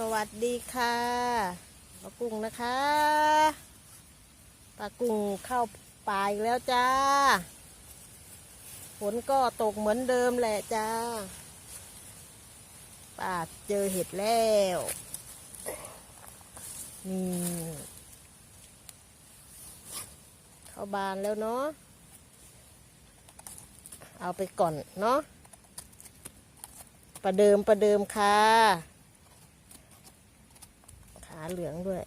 สวัสดีค่ะปลากุ้งนะคะปลากุ้งเข้าป่าอีกแล้วจ้าฝนก็ตกเหมือนเดิมแหละจ้าป้าเจอเห็ดแล้วนี่เข้าบานแล้วเนาะเอาไปก่อนเนาะประเดิมประเดิมค่ะ ขาเหลืองด้วย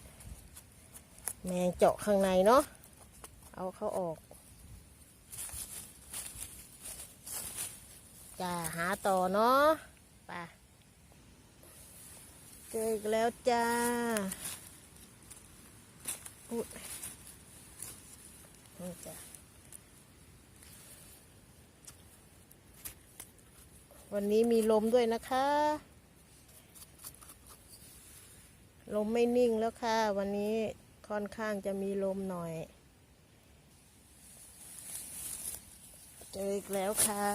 แมงเจาะข้างในเนาะ เอาเขาออกจ้าหาต่อเนาะไปเจออีกแล้วจ้าอุ๊ยนี่จ้ะวันนี้มีลมด้วยนะคะ ลมไม่นิ่งแล้วค่ะ วันนี้ค่อนข้างจะมีลมหน่อย เจออีกแล้วค่ะ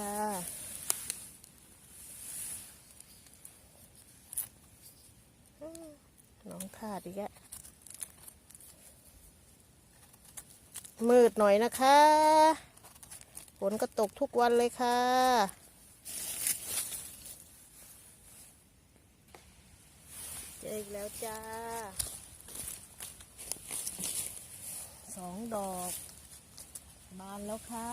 น้องขาดอีกแล้วมืดหน่อยนะคะ ฝนก็ตกทุกวันเลยค่ะ จออีกแล้วจ้า สองดอก บานแล้วค่ะ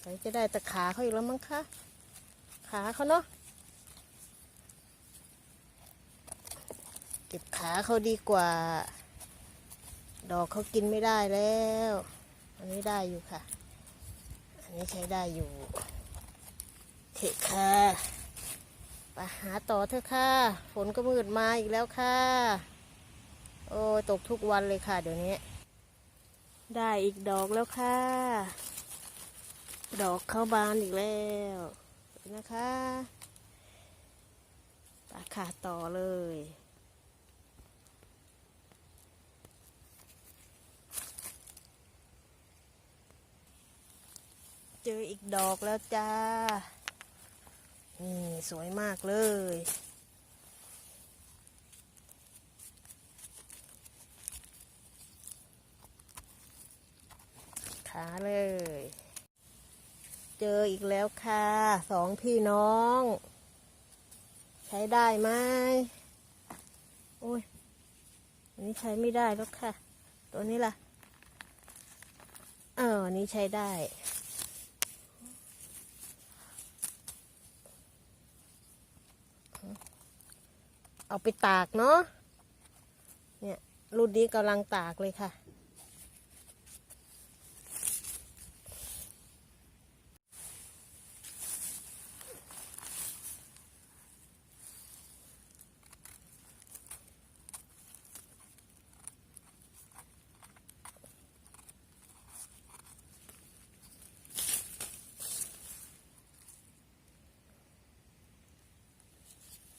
ใส่จะได้แต่ขาเขาอีกแล้วมั้งคะ ขาเขาเนาะ เก็บขาเขาดีกว่า ดอกเขากินไม่ได้แล้ว อันนี้ได้อยู่ค่ะ อันนี้ใช้ได้อยู่เถอะค่ะไปหาต่อเถอะค่ะ ฝนก็มืดมาอีกแล้วค่ะ โอ้ตกทุกวันเลยค่ะเดี๋ยวนี้ ได้อีกดอกแล้วค่ะ ดอกเข้าบานอีกแล้วนะคะตาขาต่อเลย เจออีกดอกแล้วจ้า นี่สวยมากเลย ขาเลย เจออีกแล้วค่ะ สองพี่น้อง ใช้ได้ไหมโอ้ยอันนี้ใช้ไม่ได้แล้วค่ะ ตัวนี้ล่ะเอออันนี้ใช้ได้ เอาไปตากเนาะเนี่ยรุ่นนี้กำลังตากเลยค่ะ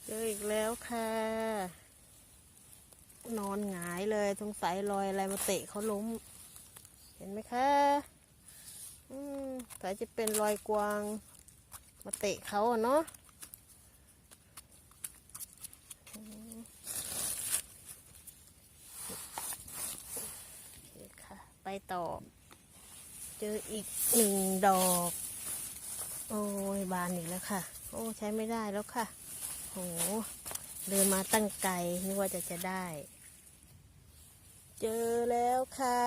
เจออีกแล้ว ค่ะ นอนหงายเลยสงสัยรอยอะไรมาเตะเขาล้ม เห็นไหมคะอืมสายจะเป็นรอยกวาง มาเตะเขาอะเนาะค่ะไปต่อ เจออีกหนึ่งดอก โอ้ยบานอีกแล้วค่ะ โอ้ใช้ไม่ได้แล้วค่ะ โห เดินมาตั้งไกลนึกว่าจะจะได้ เจอแล้วค่ะ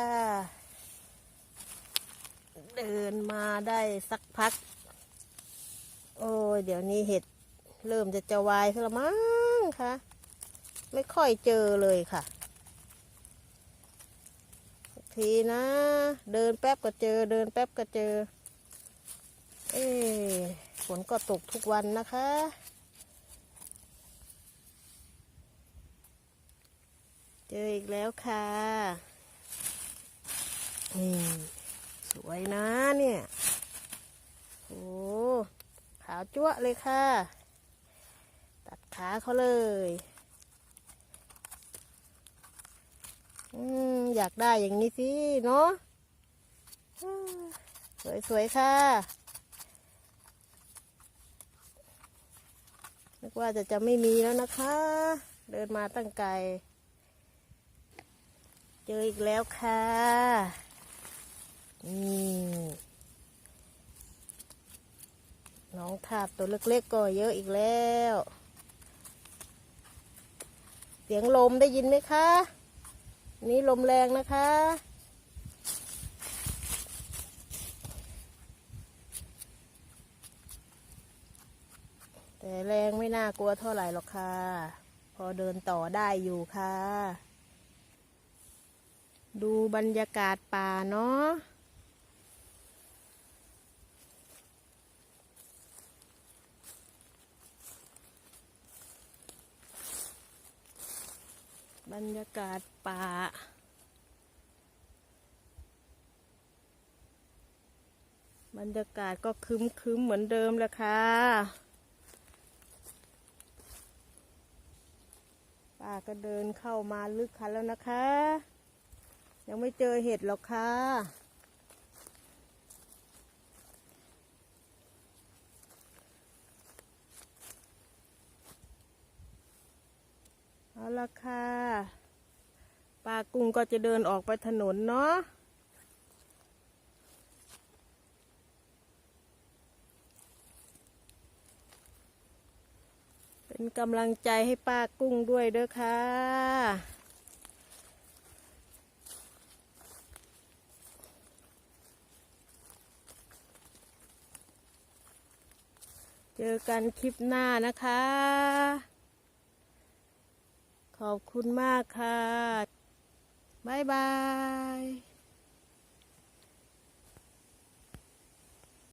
เดินมาได้สักพัก โอ้ยเดี๋ยวนี้เห็ดเริ่มจะจะวายซะละมั้งค่ะไม่ค่อยเจอเลยค่ะ ทีนะ เดินแป๊บก็เจอ เดินแป๊บก็เจอ เอ้ฝนก็ตกทุกวันนะคะ เจออีกแล้วค่ะนี่สวยนะเนี่ยโอ้ขาวจั๊วเลยค่ะ ตัดขาเขาเลยอืมอยากได้อย่างนี้สิเนาะสวยๆค่ะนึกว่าจะจะไม่มีแล้วนะคะ เดินมาตั้งไกล เจออีกแล้วค่ะ นี่ น้องทาบตัวเล็กๆก็เยอะอีกแล้ว เสียงลมได้ยินไหมคะ นี่ลมแรงนะคะแต่แรงไม่น่ากลัวเท่าไหร่หรอกค่ะ พอเดินต่อได้อยู่ค่ะ ดูบรรยากาศป่าเนาะบรรยากาศป่า บรรยากาศก็คึมคึมๆเหมือนเดิมแหละค่ะป้าก็เดินเข้ามาลึกคันแล้วนะคะ ยังไม่เจอเห็ดหรอกค่ะ เอาละค่ะป้ากุ้งก็จะเดินออกไปถนนเนาะเป็นกำลังใจให้ป้ากุ้งด้วยเด้อค่ะ เจอกันคลิปหน้านะคะ ขอบคุณมากค่ะ บ๊ายบาย